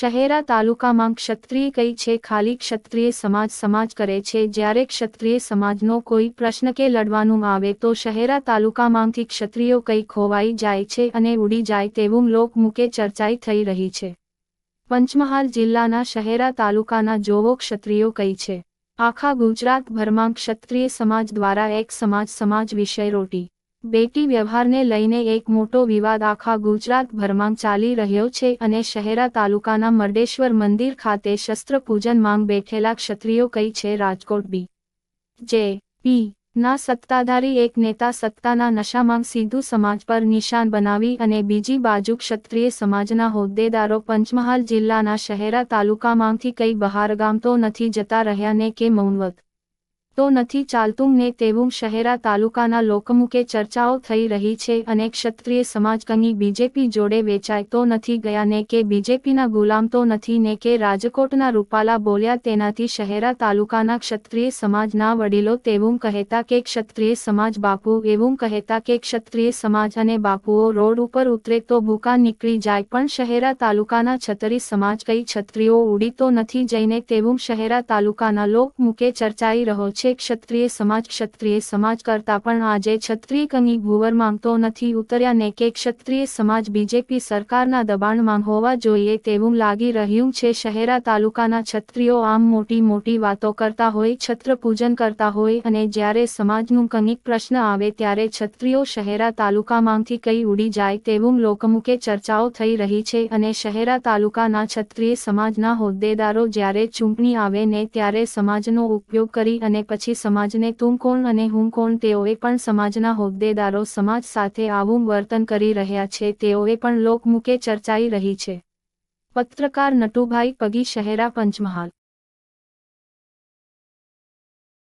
શહેરા તાલુકામાં ક્ષત્રિય કઈ છે? ખાલી ક્ષત્રિય સમાજ સમાજ કરે છે. જ્યારે ક્ષત્રિય સમાજનો કોઈ પ્રશ્ન કે લડવાનું આવે તો શહેરા તાલુકામાંથી ક્ષત્રિયો કઈ ખોવાઈ જાય છે અને ઉડી જાય તેવું લોકમુખે ચર્ચાઈ થઈ રહી છે. પંચમહાલ જિલ્લાના શહેરા તાલુકાના જોવો ક્ષત્રિયો કઈ છે? આખા ગુજરાતભરમાં ક્ષત્રિય સમાજ દ્વારા એક સમાજ સમાજ વિષય રોટી બેટી વ્યવહારને લઈને એક મોટો વિવાદ આખા ગુજરાતભરમાં ચાલી રહ્યો છે અને શહેરા તાલુકાના મરડેશ્વર મંદિર ખાતે શસ્ત્રપૂજન માંગ બેઠેલા ક્ષત્રિયો કઈ છે રાજકોટ બી. જે. પી. ના સત્તાધારી એક નેતા સત્તાના નશામાં સીધું સમાજ પર નિશાન બનાવી અને બીજી બાજુ ક્ષત્રિય સમાજના હોદ્દેદારો પંચમહાલ જિલ્લાના શહેરા તાલુકામાંથી કઈ બહારગામ તો નથી જતા રહ્યા ને કે મૌનવત તો નથી ચાલતું ને તેવું શહેરા તાલુકાના લોકમુખે ચર્ચાઓ થઈ રહી છે અને ક્ષત્રિય સમાજ કંઈ બીજેપી જોડે વેચાય તો નથી ગયા ને કે બીજેપીના ગુલામ તો નથી ને કે રાજકોટના રૂપાલા બોલ્યા તેનાથી શહેરા તાલુકાના ક્ષત્રિય સમાજના વડીલો તેવું કહેતા કે ક્ષત્રિય સમાજ બાપુ, એવું કહેતા કે ક્ષત્રિય સમાજ અને બાપુઓ રોડ ઉપર ઉતરે તો ભૂકા નીકળી જાય પણ શહેરા તાલુકાના છત્રી સમાજ કઈ છત્રીઓ ઉડી તો નથી જઈને તેવું શહેરા તાલુકાના લોકમુખે ચર્ચાઈ રહ્યો છે. ક્ષત્રિય સમાજ ક્ષત્રિય સમાજ કરતા પણ આજે ક્ષત્રિય કની ભૂવર માંગતો નથી. ઉતર્યા ને કે ક્ષત્રિય સમાજ બીજેપી સરકારના દબાણમાં હોવા જોઈએ તેવું લાગી રહ્યું છે. શહેરા તાલુકાના ક્ષત્રિયો આમ મોટી મોટી વાતો કરતા હોય, છત્ર પૂજન કરતા હોય અને જ્યારે સમાજનું કંઈક પ્રશ્ન આવે ત્યારે ક્ષત્રિયો શહેરા તાલુકામાંથી કઈ ઉડી જાય તેવું લોકમુખે ચર્ચાઓ થઈ રહી છે અને શહેરા તાલુકાના છત્રીય સમાજના હોદ્દેદારો જ્યારે ચૂંટણી આવે ને ત્યારે સમાજનો ઉપયોગ કરી અને પછી સમાજને તું કોણ અને હું કોણ તેઓએ પણ સમાજના હોદ્દેદારો સમાજ સાથે આવું વર્તન કરી રહ્યા છે, તેઓએ પણ લોકમુખે ચર્ચાઈ રહી છે. પત્રકાર નટુભાઈ પગી, શહેરા પંચમહાલ.